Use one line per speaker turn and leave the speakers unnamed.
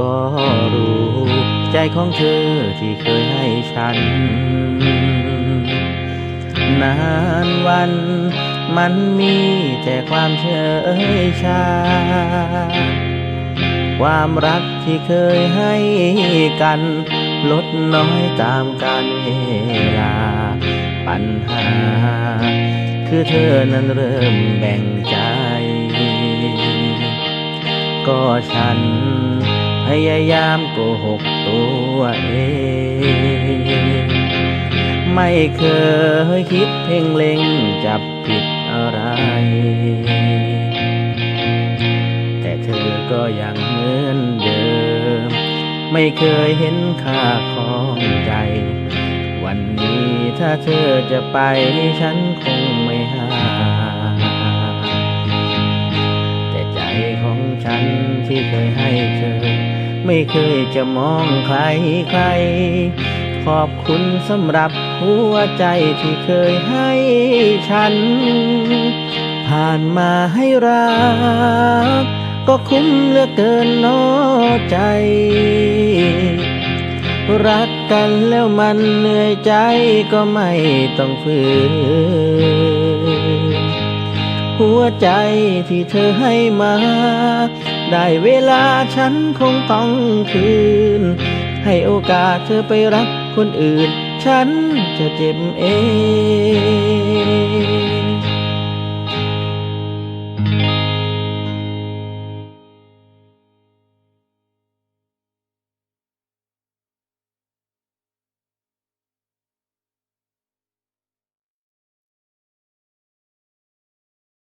ก็รู้ ใจของเธอที่เคยให้ฉัน นานวันมันมีแต่ความเฉยชา ความรักที่เคยให้กัน ลดน้อยตามกาลเวลา ปัญหา คือเธอนั้นเริ่มแบ่งใจ ก็ฉัน พยายามโกหกตัวเอง ไม่เคยคิดเพ่งเล็งจับผิดอะไร แต่เธอก็ยังเหมือนเดิม ไม่เคยเห็นค่าของใจ วันนี้ถ้าเธอจะไปฉันคง ของฉันที่เคยให้เธอ ไม่เคยจะมองใครใคร ขอบคุณสำหรับหัวใจที่เคยให้ฉัน ผ่านมาให้รัก ก็คุ้มเหลือเกินเนอใจ รักกันแล้วมันเหนื่อยใจก็ไม่ต้องฝืน หัวใจที่เธอให้มา ได้เวลาฉันคงต้องคืน ให้โอกาสเธอไปรักคนอื่น ฉันจะเจ็บเอง